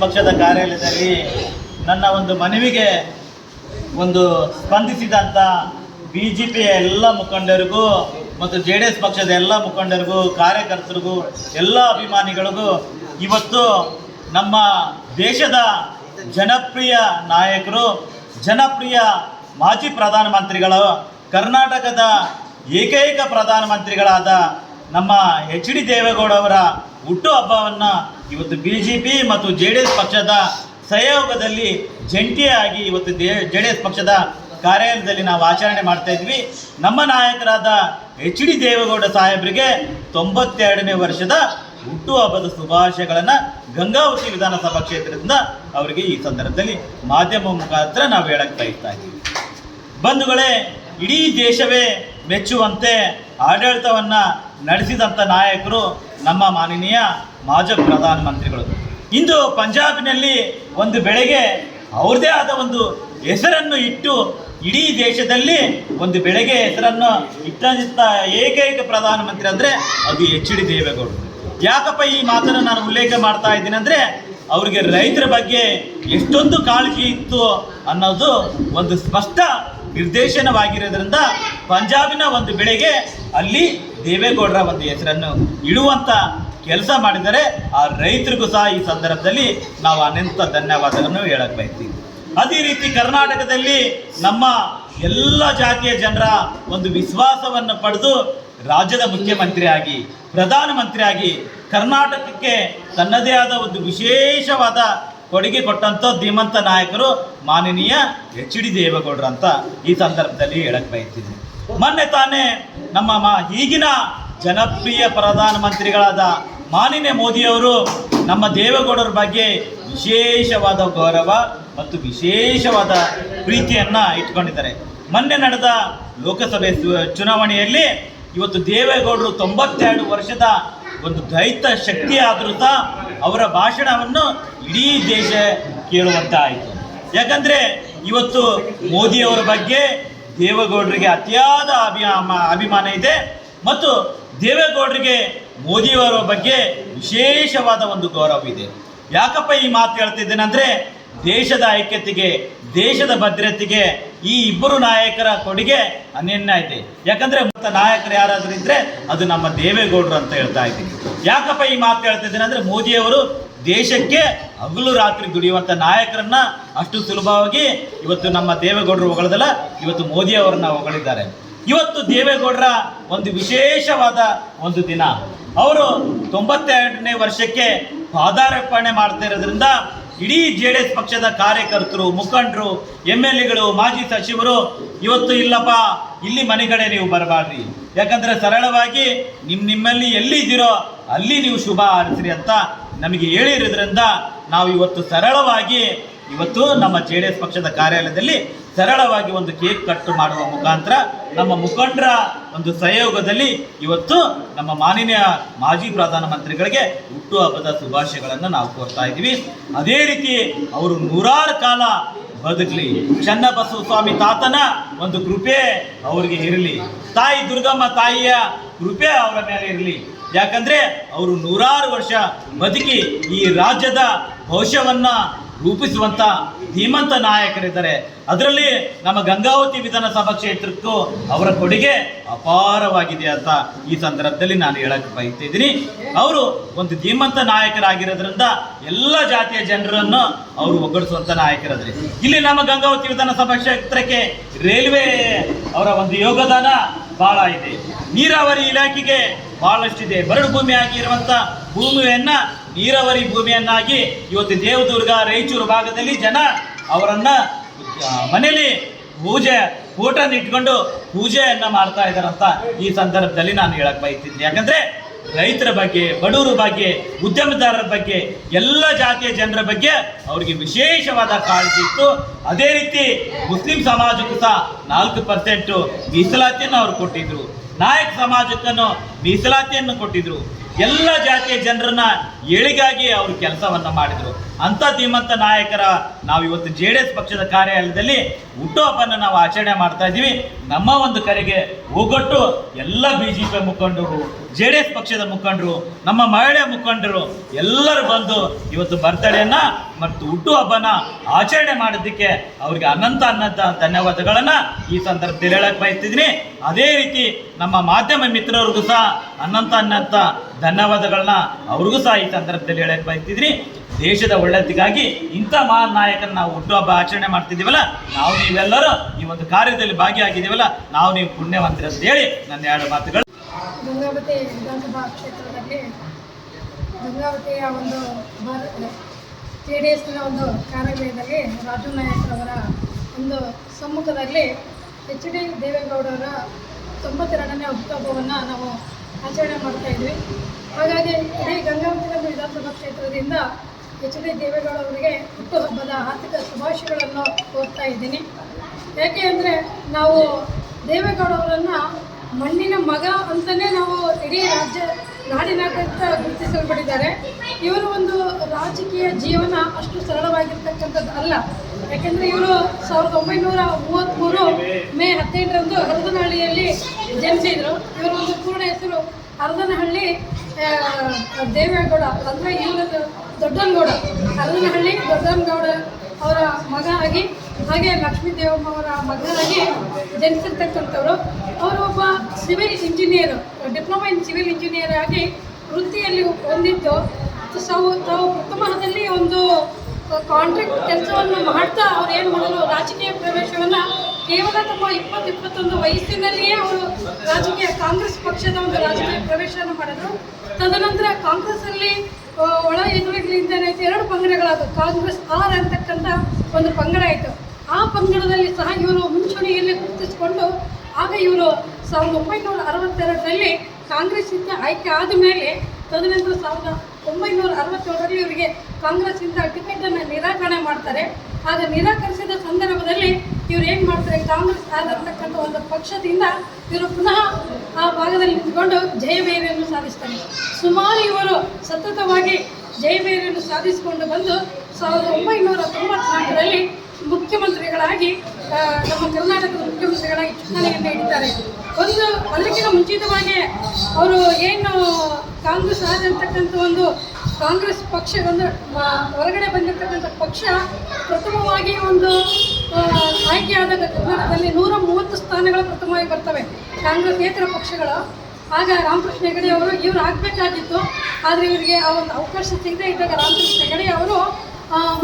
ಪಕ್ಷದ ಕಾರ್ಯಾಲಯದಲ್ಲಿ ನನ್ನ ಒಂದು ಮನವಿಗೆ ಒಂದು ಸ್ಪಂದಿಸಿದಂಥ ಬಿ ಜೆ ಪಿಯ ಎಲ್ಲ ಮುಖಂಡರಿಗೂ ಮತ್ತು ಜೆ ಡಿ ಎಸ್ ಪಕ್ಷದ ಎಲ್ಲ ಮುಖಂಡರಿಗೂ, ಕಾರ್ಯಕರ್ತರಿಗೂ, ಎಲ್ಲ ಅಭಿಮಾನಿಗಳಿಗೂ ಇವತ್ತು ನಮ್ಮ ದೇಶದ ಜನಪ್ರಿಯ ನಾಯಕರು, ಜನಪ್ರಿಯ ಮಾಜಿ ಪ್ರಧಾನಮಂತ್ರಿಗಳು, ಕರ್ನಾಟಕದ ಏಕೈಕ ಪ್ರಧಾನಮಂತ್ರಿಗಳಾದ ನಮ್ಮ ಎಚ್ ಡಿ ದೇವೇಗೌಡವರ ಹುಟ್ಟುಹಬ್ಬವನ್ನು ಇವತ್ತು ಬಿ ಜೆ ಪಿ ಮತ್ತು ಜೆ ಡಿ ಎಸ್ ಪಕ್ಷದ ಸಹಯೋಗದಲ್ಲಿ ಜಂಟಿಯಾಗಿ ಇವತ್ತು ಜೆ ಡಿ ಎಸ್ ಪಕ್ಷದ ಕಾರ್ಯಾಲಯದಲ್ಲಿ ನಾವು ಆಚರಣೆ ಮಾಡ್ತಾ ಇದ್ವಿ. ನಮ್ಮ ನಾಯಕರಾದ ಎಚ್ ಡಿ ದೇವೇಗೌಡ ಸಾಹೇಬರಿಗೆ ತೊಂಬತ್ತೆರಡನೇ ವರ್ಷದ ಹುಟ್ಟುಹಬ್ಬದ ಶುಭಾಶಯಗಳನ್ನು ಗಂಗಾವತಿ ವಿಧಾನಸಭಾ ಕ್ಷೇತ್ರದಿಂದ ಅವರಿಗೆ ಈ ಸಂದರ್ಭದಲ್ಲಿ ಮಾಧ್ಯಮ ಮುಖಾಂತರ ನಾವು ಹೇಳಕ್ಕೆ ಬಯಸ್ತಾ ಇದ್ದೀವಿ. ಬಂಧುಗಳೇ, ಇಡೀ ದೇಶವೇ ಮೆಚ್ಚುವಂತೆ ಆಡಳಿತವನ್ನು ನಡೆಸಿದಂಥ ನಾಯಕರು ನಮ್ಮ ಮಾನನೀಯ ಮಾಜಿ ಪ್ರಧಾನಮಂತ್ರಿಗಳು ಇಂದು ಪಂಜಾಬಿನಲ್ಲಿ ಒಂದು ಬೆಳೆಗೆ ಅವ್ರದೇ ಆದ ಒಂದು ಹೆಸರನ್ನು ಇಟ್ಟು ಇಡೀ ದೇಶದಲ್ಲಿ ಒಂದು ಬೆಳೆಗೆ ಹೆಸರನ್ನು ಇಟ್ಟಂತ ಏಕೈಕ ಪ್ರಧಾನಮಂತ್ರಿ ಅಂದರೆ ಅದು ಎಚ್ ಡಿ ದೇವೇಗೌಡರು ಯಾಕಪ್ಪ ಈ ಮಾತನ್ನು ನಾನು ಉಲ್ಲೇಖ ಮಾಡ್ತಾ ಇದ್ದೀನಿ ಅಂದರೆ ಅವರಿಗೆ ರೈತರ ಬಗ್ಗೆ ಎಷ್ಟೊಂದು ಕಾಳಜಿ ಇತ್ತು ಅನ್ನೋದು ಒಂದು ಸ್ಪಷ್ಟ ನಿರ್ದೇಶನವಾಗಿರೋದ್ರಿಂದ ಪಂಜಾಬಿನ ಒಂದು ಬೆಳೆಗೆ ಅಲ್ಲಿ ದೇವೇಗೌಡರ ಒಂದು ಹೆಸರನ್ನು ಇಡುವಂತ ಕೆಲಸ ಮಾಡಿದರೆ ಆ ರೈತರಿಗೂ ಸಹ ಈ ಸಂದರ್ಭದಲ್ಲಿ ನಾವು ಅನಂತ ಧನ್ಯವಾದಗಳನ್ನು ಹೇಳಕ್ ಬಯಸ್ತೀವಿ. ಅದೇ ರೀತಿ ಕರ್ನಾಟಕದಲ್ಲಿ ನಮ್ಮ ಎಲ್ಲ ಜಾತಿಯ ಜನರ ಒಂದು ವಿಶ್ವಾಸವನ್ನು ಪಡೆದು ರಾಜ್ಯದ ಮುಖ್ಯಮಂತ್ರಿಯಾಗಿ, ಪ್ರಧಾನಮಂತ್ರಿಯಾಗಿ ಕರ್ನಾಟಕಕ್ಕೆ ತನ್ನದೇ ಆದ ಒಂದು ವಿಶೇಷವಾದ ಕೊಡುಗೆ ಕೊಟ್ಟಂಥ ಧೀಮಂತ ನಾಯಕರು ಮಾನನೀಯ ಎಚ್ ಡಿ ದೇವೇಗೌಡರು ಅಂತ ಈ ಸಂದರ್ಭದಲ್ಲಿ ಹೇಳಕ್ ಬಯಸ್ತೀನಿ ಮೊನ್ನೆ ತಾನೇ ನಮ್ಮ ಮಾ ಈಗಿನ ಜನಪ್ರಿಯ ಪ್ರಧಾನಮಂತ್ರಿಗಳಾದ ಮಾನನೀಯ ಮೋದಿಯವರು ನಮ್ಮ ದೇವೇಗೌಡರ ಬಗ್ಗೆ ವಿಶೇಷವಾದ ಗೌರವ ಮತ್ತು ವಿಶೇಷವಾದ ಪ್ರೀತಿಯನ್ನ ಇಟ್ಕೊಂಡಿದ್ದಾರೆ. ಮೊನ್ನೆ ನಡೆದ ಲೋಕಸಭೆ ಚುನಾವಣೆಯಲ್ಲಿ ಇವತ್ತು ದೇವೇಗೌಡರು ತೊಂಬತ್ತೆರಡು ವರ್ಷದ ಒಂದು ದೈತ ಶಕ್ತಿ ಆದರೂ ಸಹ ಅವರ ಭಾಷಣವನ್ನು ಇಡೀ ದೇಶ ಕೇಳುವಂತ ಆಯಿತು ಯಾಕಂದ್ರೆ ಇವತ್ತು ಮೋದಿಯವರ ಬಗ್ಗೆ ದೇವೇಗೌಡರಿಗೆ ಅತಿಯಾದ ಅಭಿಯಾಮ, ಅಭಿಮಾನ ಇದೆ ಮತ್ತು ದೇವೇಗೌಡರಿಗೆ ಮೋದಿಯವರ ಬಗ್ಗೆ ವಿಶೇಷವಾದ ಒಂದು ಗೌರವ ಇದೆ. ಯಾಕಪ್ಪ ಈ ಮಾತು ಹೇಳ್ತಿದ್ದೇನೆ ಅಂದ್ರೆ ದೇಶದ ಐಕ್ಯತೆಗೆ ದೇಶದ ಭದ್ರತೆಗೆ ಈ ಇಬ್ಬರು ನಾಯಕರ ಕೊಡುಗೆ ಅನನ್ಯ ಇದೆ. ಯಾಕಂದ್ರೆ ಮತ್ತ ನಾಯಕರು ಯಾರಾದ್ರೂ ಇದ್ರೆ ಅದು ನಮ್ಮ ದೇವೇಗೌಡರು ಅಂತ ಹೇಳ್ತಾ ಇದ್ದೀನಿ. ಯಾಕಪ್ಪ ಈ ಮಾತು ಹೇಳ್ತಾ ಇದ್ದೀನಿ ಅಂದ್ರೆ ಮೋದಿಯವರು ದೇಶಕ್ಕೆ ಹಗಲು ರಾತ್ರಿ ದುಡಿಯುವಂತ ನಾಯಕರನ್ನ ಅಷ್ಟು ಸುಲಭವಾಗಿ ಇವತ್ತು ನಮ್ಮ ದೇವೇಗೌಡರು ಹೊಗಳದಲ್ಲ, ಇವತ್ತು ಮೋದಿ ಅವರನ್ನ ಹೊಗಳಿದ್ದಾರೆ. ಇವತ್ತು ದೇವೇಗೌಡರ ಒಂದು ವಿಶೇಷವಾದ ಒಂದು ದಿನ. ಅವರು ತೊಂಬತ್ತೆರಡನೇ ವರ್ಷಕ್ಕೆ ಪಾದಾರ್ಪಣೆ ಮಾಡ್ತಾ ಇರೋದ್ರಿಂದ ಇಡೀ ಜೆ ಡಿ ಎಸ್ ಪಕ್ಷದ ಕಾರ್ಯಕರ್ತರು, ಮುಖಂಡರು ಎಂ ಎಲ್ ಎಗಳು, ಮಾಜಿ ಸಚಿವರು, ಇವತ್ತು ಇಲ್ಲಪ್ಪ, ಇಲ್ಲಿ ಮನೆಗಡೆ ನೀವು ಬರಬಾರ್ರಿ ಯಾಕಂದ್ರೆ ಸರಳವಾಗಿ ನಿಮ್ಮ ನಿಮ್ಮಲ್ಲಿ ಎಲ್ಲಿದ್ದೀರೋ ಅಲ್ಲಿ ನೀವು ಶುಭ ಹಾರಿಸ್ರಿ ಅಂತ ನಮಗೆ ಹೇಳಿರೋದ್ರಿಂದ ನಾವು ಇವತ್ತು ಸರಳವಾಗಿ ಇವತ್ತು ನಮ್ಮ ಜೆ ಡಿ ಎಸ್ ಪಕ್ಷದ ಕಾರ್ಯಾಲಯದಲ್ಲಿ ಸರಳವಾಗಿ ಒಂದು ಕೇಕ್ ಕಟ್ ಮಾಡುವ ಮುಖಾಂತರ ನಮ್ಮ ಮುಖಂಡರ ಒಂದು ಸಹಯೋಗದಲ್ಲಿ ಇವತ್ತು ನಮ್ಮ ಮಾನನೀಯ ಮಾಜಿ ಪ್ರಧಾನಮಂತ್ರಿಗಳಿಗೆ ಹುಟ್ಟುಹಬ್ಬದ ಶುಭಾಶಯಗಳನ್ನು ನಾವು ಕೋರ್ತಾ ಇದ್ದೀವಿ. ಅದೇ ರೀತಿ ಅವರು ನೂರಾರು ಕಾಲ ಬದುಕಲಿ. ಚನ್ನಬಸವ ಸ್ವಾಮಿ ತಾತನ ಒಂದು ಕೃಪೆ ಅವರಿಗೆ ಇರಲಿ. ತಾಯಿ ದುರ್ಗಮ್ಮ ತಾಯಿಯ ಕೃಪೆ ಅವರ ಮೇಲೆ ಇರಲಿ. ಯಾಕಂದ್ರೆ ಅವರು ನೂರಾರು ವರ್ಷ ಬದುಕಿ ಈ ರಾಜ್ಯದ ಭವಿಷ್ಯವನ್ನ ರೂಪಿಸುವಂತ ಧೀಮಂತ ನಾಯಕರಿದ್ದಾರೆ. ಅದರಲ್ಲಿ ನಮ್ಮ ಗಂಗಾವತಿ ವಿಧಾನಸಭಾ ಕ್ಷೇತ್ರಕ್ಕೂ ಅವರ ಕೊಡುಗೆ ಅಪಾರವಾಗಿದೆ ಅಂತ ಈ ಸಂದರ್ಭದಲ್ಲಿ ನಾನು ಹೇಳಕ್ ಬಯಸ್ತಿದ್ದೀನಿ ಅವರು ಒಂದು ಧೀಮಂತ ನಾಯಕರಾಗಿರೋದ್ರಿಂದ ಎಲ್ಲ ಜಾತಿಯ ಜನರನ್ನು ಅವರು ಒಗ್ಗಡಿಸುವಂತ ನಾಯಕರಾದ್ರೆ. ಇಲ್ಲಿ ನಮ್ಮ ಗಂಗಾವತಿ ವಿಧಾನಸಭಾ ಕ್ಷೇತ್ರಕ್ಕೆ ರೈಲ್ವೆ ಅವರ ಒಂದು ಯೋಗದಾನ ಬಹಳ ಇದೆ. ನೀರಾವರಿ ಇಲಾಖೆಗೆ ಬಹಳಷ್ಟಿದೆ. ಬರಡು ಭೂಮಿ ಆಗಿರುವಂತ ಭೂಮಿಯನ್ನ, ನೀರಾವರಿ ಭೂಮಿಯನ್ನಾಗಿ ಇವತ್ತು ದೇವದುರ್ಗ, ರಾಯಚೂರು ಭಾಗದಲ್ಲಿ ಜನ ಅವರನ್ನ ಮನೆಯಲ್ಲಿ ಪೂಜೆ ಊಟನ ಇಟ್ಕೊಂಡು ಪೂಜೆಯನ್ನ ಮಾಡ್ತಾ ಇದ್ದಾರಂತ ಈ ಸಂದರ್ಭದಲ್ಲಿ ನಾನು ಹೇಳಕ್ ಬಯಸ್ತಿದ್ದೀನಿ ಯಾಕಂದ್ರೆ ರೈತರ ಬಗ್ಗೆ, ಬಡವರ ಬಗ್ಗೆ, ಉದ್ಯಮದಾರರ ಬಗ್ಗೆ, ಎಲ್ಲ ಜಾತಿಯ ಜನರ ಬಗ್ಗೆ ಅವರಿಗೆ ವಿಶೇಷವಾದ ಕಾಳಜಿ ಇತ್ತು. ಅದೇ ರೀತಿ ಮುಸ್ಲಿಂ ಸಮಾಜಕ್ಕೂ ಸಹ ನಾಲ್ಕು ಪರ್ಸೆಂಟ್ ಮೀಸಲಾತಿಯನ್ನು ಅವರು ಕೊಟ್ಟಿದ್ರು. ನಾಯಕ್ ಸಮಾಜಕ್ಕನ್ನು ಮೀಸಲಾತಿಯನ್ನು ಕೊಟ್ಟಿದ್ರು. ಎಲ್ಲ ಜಾತಿಯ ಜನರನ್ನ ಏಳಿಗಾಗಿ ಅವರು ಕೆಲಸವನ್ನ ಮಾಡಿದ್ರು. ಅಂಥ ಧೀಮಂತ ನಾಯಕರ ನಾವು ಇವತ್ತು ಜೆ ಡಿ ಎಸ್ ಪಕ್ಷದ ಕಾರ್ಯಾಲಯದಲ್ಲಿ ಹುಟ್ಟುಹಬ್ಬನ ನಾವು ಆಚರಣೆ ಮಾಡ್ತಾ ಇದ್ದೀವಿ. ನಮ್ಮ ಒಂದು ಕರೆಗೆ ಒಗ್ಗಟ್ಟು ಎಲ್ಲ ಬಿ ಜೆ ಪಿ ಮುಖಂಡರು, ಜೆ ಡಿ ಎಸ್ ಪಕ್ಷದ ಮುಖಂಡರು, ನಮ್ಮ ಮಹಿಳೆ ಮುಖಂಡರು ಎಲ್ಲರೂ ಬಂದು ಇವತ್ತು ಬರ್ತಡೆಯನ್ನ ಮತ್ತು ಹುಟ್ಟುಹಬ್ಬನ ಆಚರಣೆ ಮಾಡೋದಕ್ಕೆ ಅವ್ರಿಗೆ ಅನಂತ ಅನಂತ ಧನ್ಯವಾದಗಳನ್ನು ಈ ಸಂದರ್ಭದಲ್ಲಿ ಹೇಳಕ್ಕೆ ಬಯಸ್ತಿದ್ದೀನಿ. ಅದೇ ರೀತಿ ನಮ್ಮ ಮಾಧ್ಯಮ ಮಿತ್ರರಿಗೂ ಸಹ ಅನಂತ ಅನಂತ ಧನ್ಯವಾದಗಳನ್ನ ಅವ್ರಿಗೂ ಸಹ ಈ ಸಂದರ್ಭದಲ್ಲಿ ಹೇಳಕ್ಕೆ ಬಯಸ್ತಿದ್ದೀನಿ. ದೇಶದ ಒಳ್ಳೆದಿಗಾಗಿ ಇಂಥ ಮಹಾನ್ ನಾಯಕನ ನಾವು ಹುಟ್ಟುಹಬ್ಬ ಆಚರಣೆ ಮಾಡ್ತಿದ್ದೀವಲ್ಲ, ನಾವು ನೀವೆಲ್ಲರೂ ಈ ಒಂದು ಕಾರ್ಯದಲ್ಲಿ ಭಾಗಿಯಾಗಿದ್ದೀವಲ್ಲ, ನಾವು ನೀವು ಪುಣ್ಯವಂತರು ಅಂತ ಹೇಳಿ ನನ್ನ ಎರಡು ಮಾತುಗಳು. ಗಂಗಾವತಿ ವಿಧಾನಸಭಾ ಕ್ಷೇತ್ರದಲ್ಲಿ ಗಂಗಾವತಿಯ ಒಂದು ಜೆ ಡಿ ಎಸ್ನ ಒಂದು ಕಾರ್ಯಾಲಯದಲ್ಲಿ ರಾಜು ನಾಯಕರವರ ಒಂದು ಸಮ್ಮುಖದಲ್ಲಿ ಎಚ್ ಡಿ ದೇವೇಗೌಡರ ತೊಂಬತ್ತೆರಡನೇ ಹುಟ್ಟುಹಬ್ಬವನ್ನು ನಾವು ಆಚರಣೆ ಮಾಡ್ತಾ ಇದ್ವಿ. ಹಾಗಾಗಿ ಇಡೀ ಗಂಗಾವತಿ ವಿಧಾನಸಭಾ ಕ್ಷೇತ್ರದಿಂದ ಎಚ್ ಡಿ ದೇವೇಗೌಡ ಅವರಿಗೆ ಹುಟ್ಟುಹಬ್ಬದ ಆರ್ಥಿಕ ಶುಭಾಶಯಗಳನ್ನು ಕೋರ್ತಾ ಇದ್ದೀನಿ. ಯಾಕೆ ಅಂದರೆ ನಾವು ದೇವೇಗೌಡ ಅವರನ್ನು ಮಣ್ಣಿನ ಮಗ ಅಂತಲೇ ನಾವು ಇಡೀ ರಾಜ್ಯ, ನಾಡಿನಾದ್ಯಂತ ಗುರುತಿಸಲ್ಪಟ್ಟಿದ್ದಾರೆ. ಇವರ ಒಂದು ರಾಜಕೀಯ ಜೀವನ ಅಷ್ಟು ಸರಳವಾಗಿರ್ತಕ್ಕಂಥದ್ದು ಅಲ್ಲ. ಯಾಕೆಂದರೆ ಇವರು ಸಾವಿರದ ಒಂಬೈನೂರ ಮೂವತ್ತ್ಮೂರು ಮೇ ಹದಿನೆಂಟರಂದು ಹರದನಹಳ್ಳಿಯಲ್ಲಿ ಜನಿಸಿದರು. ಇವರ ಒಂದು ಪೂರ್ಣ ಹೆಸರು ಹರದನಹಳ್ಳಿ ಆ, ದೇವೇಗೌಡ ಅಂದರೆ ಇವರು ದೊಡ್ಡನಗೌಡ. ಅರ್ಧನಹಳ್ಳಿ ದೊಡ್ಡನಗೌಡ ಅವರ ಮಗ ಆಗಿ ಹಾಗೆ ಲಕ್ಷ್ಮೀ ದೇವಮ್ಮ ಅವರ ಮಗನಾಗಿ ಜನಿಸಿರ್ತಕ್ಕಂಥವ್ರು. ಅವರು ಒಬ್ಬ civil engineer diploma in civil engineer ಆಗಿ ವೃತ್ತಿಯಲ್ಲಿ ಹೊಂದಿದ್ದು. ತಾವು ತಾವು ಪ್ರಥಮದಲ್ಲಿ ಒಂದು ಕಾಂಟ್ರಾಕ್ಟ್ ಕೆಲಸವನ್ನು ಮಾಡ್ತಾ ಅವ್ರು ಏನು ಮಾಡಲು ರಾಜಕೀಯ ಪ್ರವೇಶವನ್ನು ಕೇವಲ ತಮ್ಮ ಇಪ್ಪತ್ತು, ಇಪ್ಪತ್ತೊಂದು ವಯಸ್ಸಿನಲ್ಲಿಯೇ ಅವರು ರಾಜಕೀಯ ಕಾಂಗ್ರೆಸ್ ಪಕ್ಷದ ಒಂದು ರಾಜಕೀಯ ಪ್ರವೇಶವನ್ನು ಮಾಡಿದ್ರು. ತದನಂತರ ಕಾಂಗ್ರೆಸ್ಸಲ್ಲಿ ಒಳ ಎದುರುಗಳಿಂದ ಏನಾಯ್ತು ಎರಡು ಪಂಗಡಗಳಾದವು. ಕಾಂಗ್ರೆಸ್ ಆರ್ ಅಂತಕ್ಕಂಥ ಒಂದು ಪಂಗಡ ಆಯಿತು. ಆ ಪಂಗಡದಲ್ಲಿ ಸಹ ಇವರು ಮುಂಚೂಣಿಯಲ್ಲಿ ಗುರುತಿಸಿಕೊಂಡು, ಆಗ ಇವರು ಸಾವಿರದ ಒಂಬೈನೂರ ಅರವತ್ತೆರಡರಲ್ಲಿ ಕಾಂಗ್ರೆಸ್ಸಿಂದ ಆಯ್ಕೆ ಆದ ಮೇಲೆ, ತದನಂತರ ಸಾವಿರದ ಒಂಬೈನೂರ ಅರವತ್ತೇಳರಲ್ಲಿ ಇವರಿಗೆ ಕಾಂಗ್ರೆಸ್ಸಿಂದ ಟಿಕೆಟನ್ನು ನಿರಾಕರಣೆ ಮಾಡ್ತಾರೆ. ಆಗ ನಿರಾಕರಿಸಿದ ಸಂದರ್ಭದಲ್ಲಿ ಇವ್ರು ಏನು ಮಾಡ್ತಾರೆ? ಕಾಂಗ್ರೆಸ್ ಆಗಿರ್ತಕ್ಕಂಥ ಒಂದು ಪಕ್ಷದಿಂದ ಇವರು ಪುನಃ ಆ ಭಾಗದಲ್ಲಿ ನಿಂತ್ಕೊಂಡು ಜಯಬೇರಿಯನ್ನು ಸಾಧಿಸ್ತಾರೆ. ಸುಮಾರು ಇವರು ಸತತವಾಗಿ ಜಯಬೇರಿಯನ್ನು ಸಾಧಿಸಿಕೊಂಡು ಬಂದು ಸಾವಿರದ ಒಂಬೈನೂರ ತೊಂಬತ್ನಾಲ್ಕರಲ್ಲಿ ಮುಖ್ಯಮಂತ್ರಿಗಳಾಗಿ ನಮ್ಮ ಕರ್ನಾಟಕದ ಮುಖ್ಯಮಂತ್ರಿಗಳಾಗಿ ಚುನಾವಣೆಯನ್ನು ಇಡ್ತಾರೆ ಒಂದು ಅದಕ್ಕಿಂತ ಮುಂಚಿತವಾಗಿ ಅವರು ಏನು ಕಾಂಗ್ರೆಸ್ ಆಗಿರ್ತಕ್ಕಂಥ ಒಂದು ಕಾಂಗ್ರೆಸ್ ಪಕ್ಷ ಒಂದು ಹೊರಗಡೆ ಬಂದಿರತಕ್ಕಂಥ ಪಕ್ಷ ಪ್ರಥಮವಾಗಿ ಒಂದು ಆಯ್ಕೆಯಾದಾಗ ಕರ್ನಾಟಕದಲ್ಲಿ ನೂರ ಮೂವತ್ತು ಸ್ಥಾನಗಳು ಪ್ರಥಮವಾಗಿ ಬರ್ತವೆ ಕಾಂಗ್ರೆಸ್ ಕಾಂಗ್ರೆಸ್ಸೇತರ ಪಕ್ಷಗಳು. ಆಗ ರಾಮಕೃಷ್ಣ ಹೆಗಡೆ ಅವರು ಇವರು ಆಗಬೇಕಾಗಿತ್ತು, ಆದರೆ ಇವರಿಗೆ ಆ ಒಂದು ಅವಕಾಶ ಸಿಗದೆ ಇದ್ದಾಗ ರಾಮಕೃಷ್ಣ ಹೆಗಡೆ ಅವರು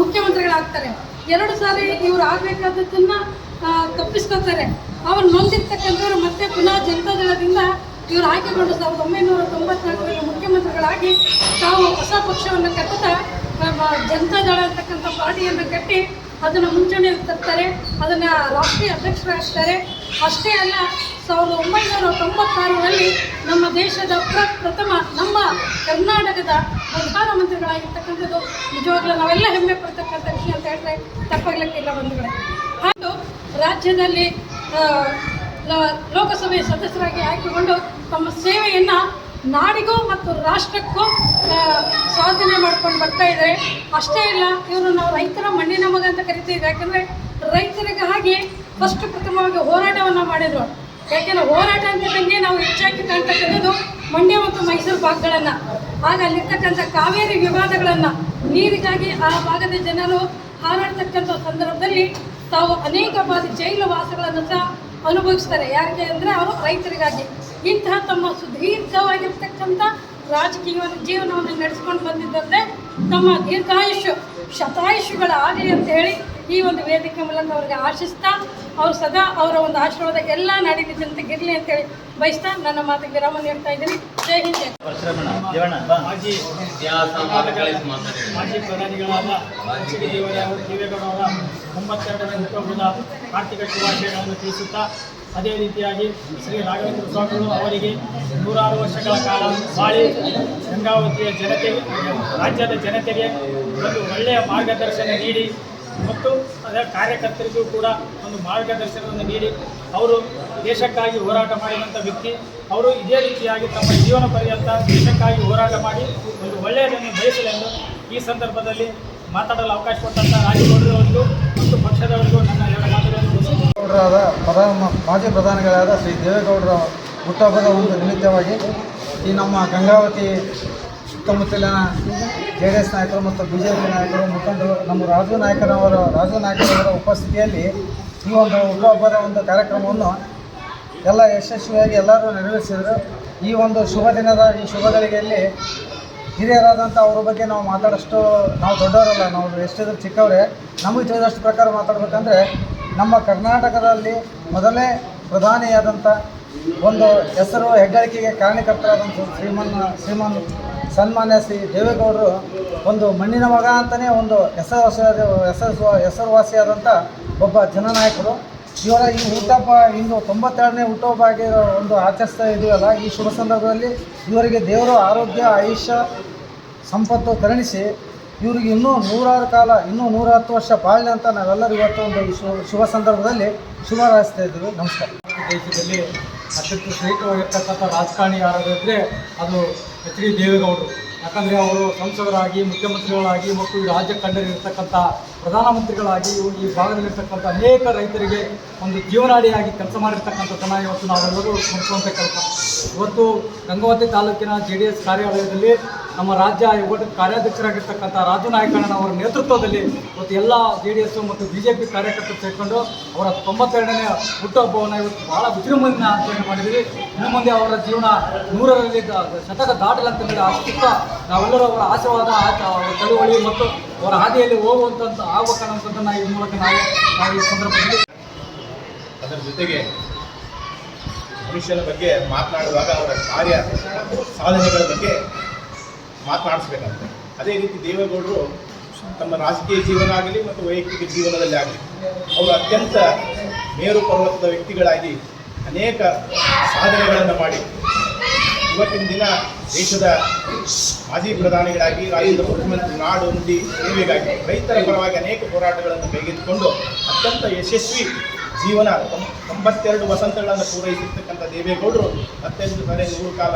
ಮುಖ್ಯಮಂತ್ರಿಗಳಾಗ್ತಾರೆ. ಎರಡು ಸಾರಿ ಇವರು ಆಗಬೇಕಾದದ್ದನ್ನು ತಪ್ಪಿಸ್ಕೊತಾರೆ ಅವ್ರು ನೊಂದಿರ್ತಕ್ಕಂಥವ್ರು ಮತ್ತೆ ಪುನಃ ಜನತಾದಳದಿಂದ ಇವರು ಆಯ್ಕೆಗೊಂಡು ಸಾವಿರದ ಒಂಬೈನೂರ ತೊಂಬತ್ನಾಲ್ಕರಲ್ಲಿ ಮುಖ್ಯಮಂತ್ರಿಗಳಾಗಿ ತಾವು ಹೊಸ ಪಕ್ಷವನ್ನು ಕಟ್ಟುತ್ತಾ ಜನತಾದಳ ಅಂತಕ್ಕಂಥ ಪಾರ್ಟಿಯನ್ನು ಕಟ್ಟಿ ಅದನ್ನು ಮುಂಚೂಣಿಯಲ್ಲಿ ತರ್ತಾರೆ, ಅದನ್ನು ರಾಷ್ಟ್ರೀಯ ಅಧ್ಯಕ್ಷರಾಗ್ತಾರೆ. ಅಷ್ಟೇ ಅಲ್ಲ, ಸಾವಿರದ ಒಂಬೈನೂರ ತೊಂಬತ್ತಾರರಲ್ಲಿ ನಮ್ಮ ದೇಶದ ಪ್ರಪ್ರಥಮ ನಮ್ಮ ಕರ್ನಾಟಕದ ಪ್ರಧಾನಮಂತ್ರಿಗಳಾಗಿರ್ತಕ್ಕಂಥದ್ದು ನಿಜವಾಗ್ಲೂ ನಾವೆಲ್ಲ ಹೆಮ್ಮೆ ಪಡ್ತಕ್ಕಂಥ ವಿಷಯ ಅಂತ ಹೇಳಿದ್ರೆ ತಪ್ಪಾಗಲಿಕ್ಕಿಲ್ಲ ಬಂಧುಗಳೇ. ಹಾಗೂ ರಾಜ್ಯದಲ್ಲಿ ಲೋಕಸಭೆ ಸದಸ್ಯರಾಗಿ ಆಯ್ಕೆಗೊಂಡು ತಮ್ಮ ಸೇವೆಯನ್ನು ನಾಡಿಗೂ ಮತ್ತು ರಾಷ್ಟ್ರಕ್ಕೂ ಸಾಧನೆ ಮಾಡ್ಕೊಂಡು ಬರ್ತಾ ಇದ್ದಾರೆ. ಅಷ್ಟೇ ಇಲ್ಲ ಇವರು ನಾವು ರೈತರ ಮಣ್ಣಿನ ಮಗ ಅಂತ ಕರಿತೀವಿ. ಯಾಕಂದರೆ ರೈತರಿಗಾಗಿ ಫಸ್ಟ್ ಪ್ರಥಮವಾಗಿ ಹೋರಾಟವನ್ನು ಮಾಡಿದರು. ಯಾಕೆಂದರೆ ಹೋರಾಟ ಅಂತಿದ್ದಂಗೆ ನಾವು ಹೆಚ್ಚಾಗಿ ಕಾಣ್ತಕ್ಕಂಥದ್ದು ಮಂಡ್ಯ ಮತ್ತು ಮೈಸೂರು ಭಾಗಗಳನ್ನ. ಆಗ ಅಲ್ಲಿರ್ತಕ್ಕಂಥ ಕಾವೇರಿ ವಿವಾದಗಳನ್ನು ನೀರಿಗಾಗಿ ಆ ಭಾಗದ ಜನರು ಹಾರಾಡ್ತಕ್ಕಂಥ ಸಂದರ್ಭದಲ್ಲಿ ತಾವು ಅನೇಕ ಬಾರಿ ಜೈಲು ವಾಸಗಳನ್ನು ಸಹ ಅನುಭವಿಸ್ತಾರೆ. ಯಾಕೆ ಅಂದರೆ ಅವರು ರೈತರಿಗಾಗಿ. ಇಂತಹ ತಮ್ಮ ಸುದೀರ್ಘವಾಗಿರ್ತಕ್ಕಂಥ ರಾಜಕೀಯ ಜೀವನವನ್ನು ನಡೆಸ್ಕೊಂಡು ಬಂದಿದ್ದಂತೆ ತಮ್ಮ ದೀರ್ಘಾಯುಷ್ಯ ಶತಾಯುಷ್ಯಗಳ ಆಗಲಿ ಅಂತ ಹೇಳಿ ಈ ಒಂದು ವೇದಿಕೆ ಮೂಲಕ ಅವ್ರಿಗೆ ಆಶಿಸ್ತಾ ಅವ್ರು ಸದಾ ಅವರ ಒಂದು ಆಶೀರ್ವಾದ ಎಲ್ಲ ನಾಡಿನ ಅಂತ ಅಂತೇಳಿ ಬಯಸ್ತಾ ನನ್ನ ಮಾತಿಗೆ ವಿರಾಮ ನೀಡ್ತಾ ಇದ್ದೀನಿ. ಜೈ ಹಿಂದ್ ಮಾಜಿ ಮಾಜಿ ಪ್ರಧಾನಿಗಳಾದ ಎಚ್ ಡಿ ದೇವೇಗೌಡ ಅವರ ಒಂಬತ್ತೆರಡನೇ ಹುಟ್ಟುಹಬ್ಬದ ಆರ್ಥಿಕ ಶುಭಾಶಯಗಳನ್ನು ತಿಳಿಸುತ್ತಾ ಅದೇ ರೀತಿಯಾಗಿ ಶ್ರೀ ರಾಘವೇಂದ್ರ ಸ್ವಾಮಿಗಳು ಅವರಿಗೆ ನೂರಾರು ವರ್ಷಗಳ ಕಾಲ ಬಾಳಿ ಗಂಗಾವತಿಯ ಜನತೆಗೆ, ರಾಜ್ಯದ ಜನತೆಗೆ ಒಂದು ಒಳ್ಳೆಯ ಮಾರ್ಗದರ್ಶನ ನೀಡಿ ಮತ್ತು ಅದರ ಕಾರ್ಯಕರ್ತರಿಗೂ ಕೂಡ ಒಂದು ಮಾರ್ಗದರ್ಶನವನ್ನು ನೀಡಿ ಅವರು ದೇಶಕ್ಕಾಗಿ ಹೋರಾಟ ಮಾಡಿದಂಥ ವ್ಯಕ್ತಿ. ಅವರು ಇದೇ ರೀತಿಯಾಗಿ ತಮ್ಮ ಜೀವನ ಪರ್ಯಂತ ದೇಶಕ್ಕಾಗಿ ಹೋರಾಟ ಮಾಡಿ ಒಂದು ಒಳ್ಳೆಯದನ್ನು ಬಯಸಲೆಂದು ಈ ಸಂದರ್ಭದಲ್ಲಿ ಮಾತಾಡಲು ಅವಕಾಶ ಕೊಟ್ಟಂಥ ರಾಜಗೌಡರವರಿಗೂ ಮತ್ತು ಪಕ್ಷದವರಿಗೂ ನನ್ನ ಗೌಡರಾದ ಪ್ರಧಾನ ಮಾಜಿ ಪ್ರಧಾನಿಗಳಾದ ಶ್ರೀ ದೇವೇಗೌಡರ ಹುಟ್ಟಹಬ್ಬದ ಒಂದು ನಿಮಿತ್ತವಾಗಿ ಈ ನಮ್ಮ ಗಂಗಾವತಿ ಸುತ್ತಮುತ್ತಲಿನ ಜೆ ಡಿ ಎಸ್ ನಾಯಕರು ಮತ್ತು ಬಿ ಜೆ ಪಿ ನಾಯಕರು ಮುಖಂಡರು, ನಮ್ಮ ರಾಜು ನಾಯಕರವರ ರಾಜು ನಾಯಕರವರ ಉಪಸ್ಥಿತಿಯಲ್ಲಿ ಈ ಒಂದು ಹುಟ್ಟುಹಬ್ಬದ ಒಂದು ಕಾರ್ಯಕ್ರಮವನ್ನು ಎಲ್ಲ ಯಶಸ್ವಿಯಾಗಿ ಎಲ್ಲರೂ ನೆರವೇರಿಸಿದರು. ಈ ಒಂದು ಶುಭ ದಿನದ ಈ ಶುಭ ಗಳಿಗೆಯಲ್ಲಿ ಹಿರಿಯರಾದಂಥ ಅವ್ರ ಬಗ್ಗೆ ನಾವು ಮಾತಾಡೋಷ್ಟು ನಾವು ದೊಡ್ಡವರಲ್ಲ, ನಾವು ಎಷ್ಟಿದ್ರು ಚಿಕ್ಕವರೇ. ನಮಗೆ ತಿಳಿದಷ್ಟು ಪ್ರಕಾರ ಮಾತಾಡಬೇಕಂದ್ರೆ ನಮ್ಮ ಕರ್ನಾಟಕದಲ್ಲಿ ಮೊದಲೇ ಪ್ರಧಾನಿಯಾದಂಥ ಒಂದು ಹೆಸರು ಹೆಗ್ಗಳಿಕೆಗೆ ಕಾರಣಕರ್ತರಾದಂಥ ಶ್ರೀಮನ್ ಶ್ರೀಮನ್ ಸನ್ಮಾನ್ಯ ಶ್ರೀ ದೇವೇಗೌಡರು ಒಂದು ಮಣ್ಣಿನ ಮಗ ಅಂತಲೇ ಒಂದು ಹೆಸರುವಾಸಿಯಾದ ಹೆಸರು ಹೆಸರುವಾಸಿಯಾದಂಥ ಒಬ್ಬ ಜನನಾಯಕರು. ಇವರ ಈ ಹುಟ್ಟಪ್ಪ ಇಂದು ತೊಂಬತ್ತೆರಡನೇ ಹುಟ್ಟುಹಬ್ಬ ಆಗಿರೋ ಒಂದು ಆಚರಿಸ್ತಾ ಇದೀವಲ್ಲ, ಈ ಶುಭ ಸಂದರ್ಭದಲ್ಲಿ ಇವರಿಗೆ ದೇವರು ಆರೋಗ್ಯ, ಆಯುಷ್ಯ, ಸಂಪತ್ತು ಕರುಣಿಸಿ ಇವರಿಗೆ ಇನ್ನೂ ನೂರಾರು ಕಾಲ, ಇನ್ನೂ ನೂರ ಹತ್ತು ವರ್ಷ ಬಾಳಲಿ ಅಂತ ನಾವೆಲ್ಲರೂ ಇವತ್ತು ಒಂದು ಶುಭ ಸಂದರ್ಭದಲ್ಲಿ ಶುಭ ಇದ್ದೀವಿ. ನಮಸ್ಕಾರ. ದೇಶದಲ್ಲಿ ಅತ್ಯಂತ ಶ್ರೇಷ್ಠವಾಗಿರ್ತಕ್ಕಂಥ ರಾಜಕಾರಣಿ ಯಾರಾದ್ರೆ ಅದು ಎಚ್ ಡಿ ದೇವೇಗೌಡರು. ಯಾಕಂದರೆ ಅವರು ಸಂಸದರಾಗಿ, ಮುಖ್ಯಮಂತ್ರಿಗಳಾಗಿ ಮತ್ತು ಈ ರಾಜ್ಯ ಕಂಡರಿರ್ತಕ್ಕಂಥ ಪ್ರಧಾನಮಂತ್ರಿಗಳಾಗಿ ಈ ಭಾಗದಲ್ಲಿರ್ತಕ್ಕಂಥ ಅನೇಕ ರೈತರಿಗೆ ಒಂದು ಜೀವನಾಡಿಯಾಗಿ ಕೆಲಸ ಮಾಡಿರ್ತಕ್ಕಂಥ ಜನ ಇವತ್ತು ನಾವೆಲ್ಲರೂ ಸ್ಮರಿಸುವಂಥ ಕೆಲಸ. ಇವತ್ತು ಗಂಗಾವತಿ ತಾಲೂಕಿನ ಜೆ ಡಿ ಎಸ್ ಕಾರ್ಯಾಲಯದಲ್ಲಿ ನಮ್ಮ ರಾಜ್ಯ ಒಟ್ಟು ಕಾರ್ಯಾಧ್ಯಕ್ಷರಾಗಿರ್ತಕ್ಕಂಥ ರಾಜು ನಾಯಕಣ್ಣನವರ ನೇತೃತ್ವದಲ್ಲಿ ಇವತ್ತು ಎಲ್ಲ ಜೆ ಡಿ ಎಸ್ ಮತ್ತು ಬಿ ಜೆ ಪಿ ಕಾರ್ಯಕರ್ತರು ಸೇರಿಕೊಂಡು ಅವರ ತೊಂಬತ್ತೆರಡನೇ ಹುಟ್ಟುಹಬ್ಬವನ್ನು ಇವತ್ತು ಬಹಳ ವಿಜೃಂಭಣೆಯಿಂದ ಆಚರಣೆ ಮಾಡಿದ್ದೀವಿ. ಇನ್ನು ಮುಂದೆ ಅವರ ಜೀವನ ನೂರರಲ್ಲಿ ಶತಕ ದಾಟಲಂತಂದರೆ ಅಷ್ಟುತ್ತ ನಾವೆಲ್ಲರೂ ಅವರ ಆಶೀರ್ವಾದ ಅವರ ಚಳುವಳಿ ಮತ್ತು ಅವರ ಹಾದಿಯಲ್ಲಿ ಹೋಗುವಂಥ ಆಗ್ಬೇಕನ್ನೋಂಥದ್ದನ್ನು ಈ ಮೂಲಕ ನಾವು ನಾವು ಈ ಸಂದರ್ಭದಲ್ಲಿ ಅದರ ಜೊತೆಗೆ ಮನುಷ್ಯನ ಬಗ್ಗೆ ಮಾತನಾಡುವಾಗ ಅವರ ಕಾರ್ಯ, ಸಾಧನೆಗಳ ಬಗ್ಗೆ ಮಾತನಾಡಿಸ್ಬೇಕಾಗ್ತದೆ. ಅದೇ ರೀತಿ ದೇವೇಗೌಡರು ತಮ್ಮ ರಾಜಕೀಯ ಜೀವನ ಆಗಲಿ ಮತ್ತು ವೈಯಕ್ತಿಕ ಜೀವನದಲ್ಲಿ ಆಗಲಿ, ಅವರು ಅತ್ಯಂತ ಮೇರು ಪರ್ವತದ ವ್ಯಕ್ತಿಗಳಾಗಿ ಅನೇಕ ಸಾಧನೆಗಳನ್ನು ಮಾಡಿ ಇವತ್ತಿನ ದಿನ ದೇಶದ ಮಾಜಿ ಪ್ರಧಾನಿಗಳಾಗಿ, ರಾಜ್ಯದ ಮುಖ್ಯಮಂತ್ರಿ ನಾಡು, ನುಡಿ, ಸೇವೆಗಾಗಿ ರೈತರ ಪರವಾಗಿ ಅನೇಕ ಹೋರಾಟಗಳನ್ನು ಕೈಗೆತ್ತಿಕೊಂಡು ಅತ್ಯಂತ ಯಶಸ್ವಿ ಜೀವನ ತೊಂಬತ್ತೆರಡು ವಸಂತಗಳನ್ನು ಪೂರೈಸಿರ್ತಕ್ಕಂಥ ದೇವೇಗೌಡರು ಅತ್ಯಂತ ನೂರು ಕಾಲ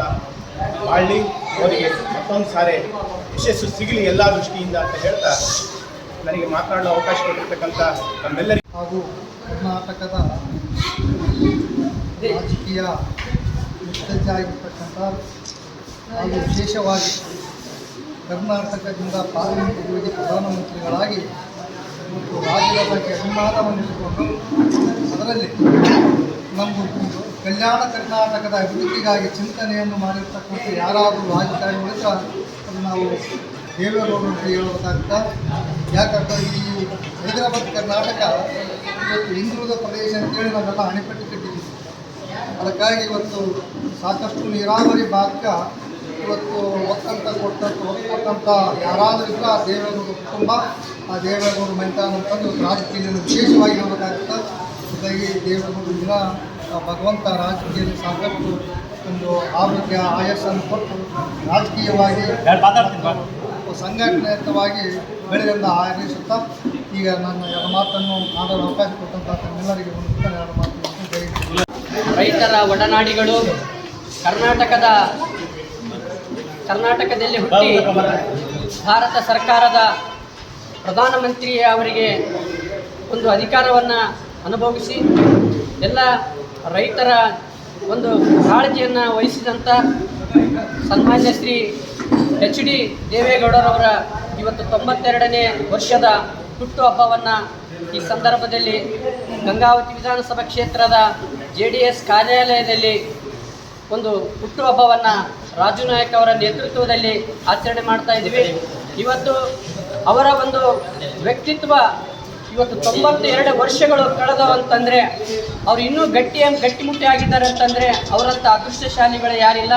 ಬಾಳ್ಲಿ ಅವರಿಗೆ ಮತ್ತೊಂದು ಸಾರಿ ಯಶಸ್ಸು ಸಿಗಲಿ ಎಲ್ಲ ದೃಷ್ಟಿಯಿಂದ ಅಂತ ಹೇಳ್ತಾ ನನಗೆ ಮಾತನಾಡಲು ಅವಕಾಶ ಕೊಟ್ಟಿರ್ತಕ್ಕಂಥ ನಮ್ಮೆಲ್ಲರಿಗೂ ಹಾಗೂ ಕರ್ನಾಟಕದ ರಾಜಕೀಯ ಆಗಿರ್ತಕ್ಕಂಥ ಹಾಗೂ ವಿಶೇಷವಾಗಿ ಕರ್ನಾಟಕದಿಂದ ಪಾರ್ಲಿಮೆಂಟ್ಗೆ ಹೋಗಿ ಪ್ರಧಾನಮಂತ್ರಿಗಳಾಗಿ ಮತ್ತು ರಾಜ್ಯದ ಬಗ್ಗೆ ಅಭಿಮಾನವನ್ನು ಇಟ್ಟುಕೊಂಡು ಅದರಲ್ಲಿ ನಮ್ಮ ಕಲ್ಯಾಣ ಕರ್ನಾಟಕದ ಅಭಿವೃದ್ಧಿಗಾಗಿ ಚಿಂತನೆಯನ್ನು ಮಾಡಿರ್ತಕ್ಕಂಥ ಯಾರಾದರೂ ರಾಜಕಾರಣಿಗಳಿದ್ರೆ ಅದು ನಾವು ದೇವೇಗೌಡರು ಅಂತ ಹೇಳಬೇಕಾಗ್ತಾ ಯಾಕಂದರೆ ಈ ಹೈದರಾಬಾದ್ ಕರ್ನಾಟಕ ಇವತ್ತು ಹಿಂದುಳಿದ ಪ್ರದೇಶ ಅಂತೇಳಿ ನಾವೆಲ್ಲ ಅಣೆಕಟ್ಟು ಕಟ್ಟಿದ್ದೀವಿ. ಅದಕ್ಕಾಗಿ ಇವತ್ತು ಸಾಕಷ್ಟು ನೀರಾವರಿ ಭಾಗಕ್ಕೆ ಇವತ್ತು ಒಕ್ಕಂತ ಕೊಟ್ಟಂತ ಒತ್ತು ಯಾರಾದರೂ ಇದ್ರೆ ಆ ದೇವೇಗೌಡ ಕುಟುಂಬ, ಆ ದೇವೇಗೌಡ ಇವತ್ತು ರಾಜಕೀಯದಲ್ಲಿ ವಿಶೇಷವಾಗಿ ಹೇಳಬೇಕಾಗುತ್ತೆ ಒಂದು ದಿನ ಭಗವಂತ ರಾಜಕೀಯದಲ್ಲಿ ಸಾಕಷ್ಟು ಒಂದು ಆರೋಗ್ಯ ಆಯಸ್ಸನ್ನು ಕೊಟ್ಟು ರಾಜಕೀಯವಾಗಿ ಸಂಘಟನೆಯುತವಾಗಿ ಬೆಳೆದಂತ ಹಾರೈಸುತ್ತಾ ಈಗ ನನ್ನ ಎರಡು ಮಾತನ್ನು ಮಾಡಲು ಅವಕಾಶ ಕೊಟ್ಟಂತ ತಮ್ಮೆಲ್ಲರಿಗೆ ಒಂದು ಎರಡು ಮಾತು ರೈತರ ಒಡನಾಡಿಗಳು ಕರ್ನಾಟಕದ ಕರ್ನಾಟಕದಲ್ಲಿ ಹುಟ್ಟಿ ಭಾರತ ಸರ್ಕಾರದ ಪ್ರಧಾನಮಂತ್ರಿ ಅವರಿಗೆ ಒಂದು ಅಧಿಕಾರವನ್ನು ಅನುಭವಿಸಿ ಎಲ್ಲ ರೈತರ ಒಂದು ಕಾಳಜಿಯನ್ನು ವಹಿಸಿದಂಥ ಸನ್ಮಾನ್ಯ ಶ್ರೀ ಎಚ್ ಡಿ ದೇವೇಗೌಡರವರ ಇವತ್ತು ತೊಂಬತ್ತೆರಡನೇ ವರ್ಷದ ಹುಟ್ಟುಹಬ್ಬವನ್ನು ಈ ಸಂದರ್ಭದಲ್ಲಿ ಗಂಗಾವತಿ ವಿಧಾನಸಭಾ ಕ್ಷೇತ್ರದ ಜೆ ಡಿ ಎಸ್ ಕಾರ್ಯಾಲಯದಲ್ಲಿ ಒಂದು ಹುಟ್ಟುಹಬ್ಬವನ್ನು ರಾಜು ನಾಯಕ್ ಅವರ ನೇತೃತ್ವದಲ್ಲಿ ಆಚರಣೆ ಮಾಡ್ತಾ ಇದ್ದೀವಿ. ಇವತ್ತು ಅವರ ಒಂದು ವ್ಯಕ್ತಿತ್ವ ಇವತ್ತು ತೊಂಬತ್ತೆರಡು ವರ್ಷಗಳು ಕಳೆದವು ಅಂತಂದರೆ ಅವ್ರು ಇನ್ನೂ ಗಟ್ಟಿ ಗಟ್ಟಿಮುಟ್ಟಿ ಆಗಿದ್ದಾರೆ ಅಂತಂದರೆ ಅವರಂಥ ಅದೃಷ್ಟಶಾಲಿಗಳು ಯಾರಿಲ್ಲ.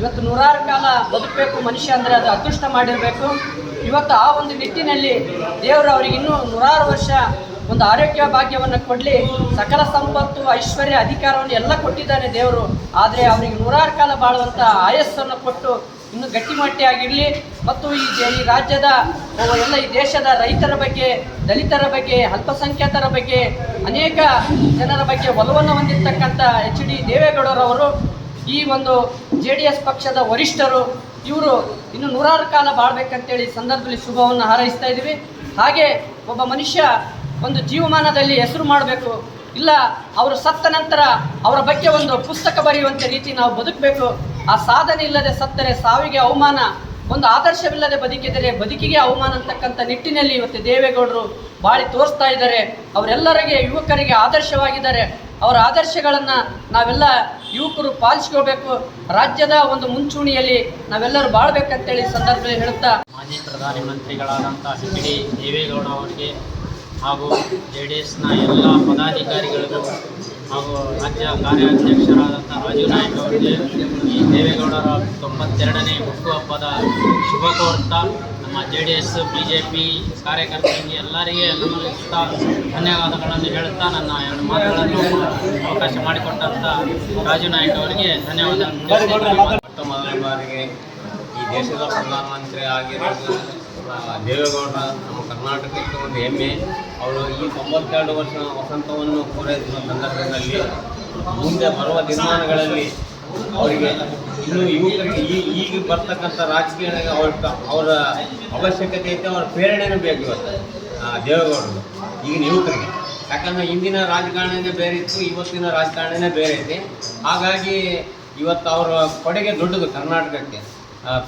ಇವತ್ತು ನೂರಾರು ಕಾಲ ಬದುಕಬೇಕು ಮನುಷ್ಯ ಅಂದರೆ ಅದು ಅದೃಷ್ಟ ಮಾಡಿರಬೇಕು. ಇವತ್ತು ಆ ಒಂದು ನಿಟ್ಟಿನಲ್ಲಿ ದೇವರು ಅವರಿಗೆ ಇನ್ನೂ ನೂರಾರು ವರ್ಷ ಒಂದು ಆರೋಗ್ಯ ಭಾಗ್ಯವನ್ನು ಕೊಡಲಿ, ಸಕಲ ಸಂಪತ್ತು, ಐಶ್ವರ್ಯ, ಅಧಿಕಾರವನ್ನು ಎಲ್ಲ ಕೊಟ್ಟಿದ್ದಾನೆ ದೇವರು. ಆದರೆ ಅವರಿಗೆ ನೂರಾರು ಕಾಲ ಬಾಳುವಂಥ ಆಯಸ್ಸನ್ನು ಕೊಟ್ಟು ಇನ್ನು ಗಟ್ಟಿಮಟ್ಟಿಯಾಗಿರಲಿ ಮತ್ತು ಈ ಈ ರಾಜ್ಯದ ಎಲ್ಲ ಈ ದೇಶದ ರೈತರ ಬಗ್ಗೆ, ದಲಿತರ ಬಗ್ಗೆ, ಅಲ್ಪಸಂಖ್ಯಾತರ ಬಗ್ಗೆ, ಅನೇಕ ಜನರ ಬಗ್ಗೆ ಒಲವನ್ನು ಹೊಂದಿರತಕ್ಕಂಥ ಎಚ್ ಡಿ ದೇವೇಗೌಡರವರು ಈ ಒಂದು ಜೆ ಡಿ ಎಸ್ ಪಕ್ಷದ ವರಿಷ್ಠರು, ಇವರು ಇನ್ನು ನೂರಾರು ಕಾಲ ಬಾಳ್ಬೇಕಂತೇಳಿ ಸಂದರ್ಭದಲ್ಲಿ ಶುಭವನ್ನು ಹಾರೈಸ್ತಾ ಇದ್ದೀವಿ. ಹಾಗೆ ಒಬ್ಬ ಮನುಷ್ಯ ಒಂದು ಜೀವಮಾನದಲ್ಲಿ ಹೆಸರು ಮಾಡಬೇಕು, ಇಲ್ಲ ಅವರು ಸತ್ತ ನಂತರ ಅವರ ಬಗ್ಗೆ ಒಂದು ಪುಸ್ತಕ ಬರೆಯುವಂಥ ರೀತಿ ನಾವು ಬದುಕಬೇಕು ಆ ಸಾಧನೆ ಇಲ್ಲದೆ ಸತ್ತರೆ ಸಾವಿಗೆ ಅವಮಾನ, ಒಂದು ಆದರ್ಶವಿಲ್ಲದೆ ಬದುಕಿದರೆ ಬದುಕಿಗೆ ಅವಮಾನ ಅಂತಕ್ಕಂಥ ನಿಟ್ಟಿನಲ್ಲಿ ಇವತ್ತು ದೇವೇಗೌಡರು ಬಾಳಿ ತೋರಿಸ್ತಾ ಇದ್ದಾರೆ. ಅವರೆಲ್ಲರಿಗೆ, ಯುವಕರಿಗೆ ಆದರ್ಶವಾಗಿದ್ದಾರೆ. ಅವರ ಆದರ್ಶಗಳನ್ನು ನಾವೆಲ್ಲ ಯುವಕರು ಪಾಲಿಸ್ಕೋಬೇಕು. ರಾಜ್ಯದ ಒಂದು ಮುಂಚೂಣಿಯಲ್ಲಿ ನಾವೆಲ್ಲರೂ ಬಾಳ್ಬೇಕಂತೇಳಿ ಸಂದರ್ಭದಲ್ಲಿ ಹೇಳುತ್ತಾ ಮಾಜಿ ಪ್ರಧಾನಿ ಮಂತ್ರಿಗಳಾದಂಥ ಎಚ್ ಡಿ, ದೇವೇಗೌಡ ಅವರಿಗೆ ಹಾಗೂ ಜೆ ಡಿ ಎಸ್ನ ಎಲ್ಲ ಪದಾಧಿಕಾರಿಗಳಿಗೂ ಹಾಗೂ ರಾಜ್ಯ ಕಾರ್ಯಾಧ್ಯಕ್ಷರಾದಂಥ ರಾಜು ನಾಯಕ್ ಅವರಿಗೆ ಈ ದೇವೇಗೌಡರ ತೊಂಬತ್ತೆರಡನೇ ಹುಟ್ಟುಹಬ್ಬದ ಶುಭ ಕೋರ್ತಾ, ನಮ್ಮ J D S B J P ಕಾರ್ಯಕರ್ತರಿಗೆ ಎಲ್ಲರಿಗೆ ನಮಗಿಸ್ತಾ ಧನ್ಯವಾದಗಳನ್ನು ಹೇಳುತ್ತಾ ನನ್ನ ಎರಡು ಮಾತುಗಳನ್ನು ಅವಕಾಶ ಮಾಡಿಕೊಟ್ಟಂಥ ರಾಜು ನಾಯಕ್ ಅವರಿಗೆ ಧನ್ಯವಾದ ಮೊದಲ ಬಾರಿಗೆ ಈ ದೇಶದ ಪ್ರಧಾನಮಂತ್ರಿ ಆಗಿರೋದು ಆ, ದೇವೇಗೌಡರ ನಮ್ಮ ಕರ್ನಾಟಕಕ್ಕೆ ಒಂದು ಹೆಮ್ಮೆ. ಅವರು ಈ ತೊಂಬತ್ತೆರಡು ವರ್ಷ ವಸಂತವನ್ನು ಪೂರೈಸುವ ಸಂದರ್ಭದಲ್ಲಿ ಮುಂದೆ ಬರುವ ದಿನಮಾನಗಳಲ್ಲಿ ಅವರಿಗೆ ಇನ್ನು ಯುವಕರಿಗೆ ಈ ಈಗ ಬರ್ತಕ್ಕಂಥ ರಾಜಕೀಯ ಅವ್ರ ಅವರ ಅವಶ್ಯಕತೆ ಐತೆ ಅವರ ಪ್ರೇರಣೆನೂ ಬೇಕು ಇವತ್ತು ದೇವೇಗೌಡರು ಈಗಿನ ಯುವಕರಿಗೆ. ಯಾಕಂದರೆ ಇಂದಿನ ರಾಜಕಾರಣನೇ ಬೇರೆ ಇತ್ತು ಇವತ್ತಿನ ರಾಜಕಾರಣನೇ ಬೇರೆ ಐತಿ. ಹಾಗಾಗಿ ಇವತ್ತು ಅವರ ಕೊಡುಗೆ ದೊಡ್ಡದು ಕರ್ನಾಟಕಕ್ಕೆ.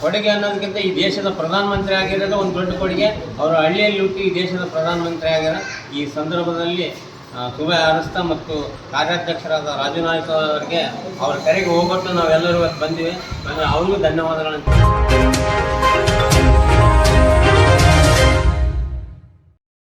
ಕೊಡುಗೆ ಅನ್ನೋದಕ್ಕಿಂತ ಈ ದೇಶದ ಪ್ರಧಾನಮಂತ್ರಿ ಆಗಿರೋದು ಒಂದು ದೊಡ್ಡ ಕೊಡುಗೆ. ಅವರು ಹಳ್ಳಿಯಲ್ಲಿ ಹುಟ್ಟಿ ಈ ದೇಶದ ಪ್ರಧಾನಮಂತ್ರಿ ಆಗ್ಯಾರ. ಈ ಸಂದರ್ಭದಲ್ಲಿ ಶುಭ ಹಾರೈಸ್ತಾ ಮತ್ತು ಕಾರ್ಯಾಧ್ಯಕ್ಷರಾದ ರಾಜು ನಾಯ್ಕ ಅವರಿಗೆ ಅವರ ಕರೆಗೆ ಹೋಗ್ಬಿಟ್ಟು ನಾವೆಲ್ಲರೂ ಬಂದಿವೆ. ಬಂದರೆ ಅವ್ರಿಗೂ ಧನ್ಯವಾದಗಳನ್ನು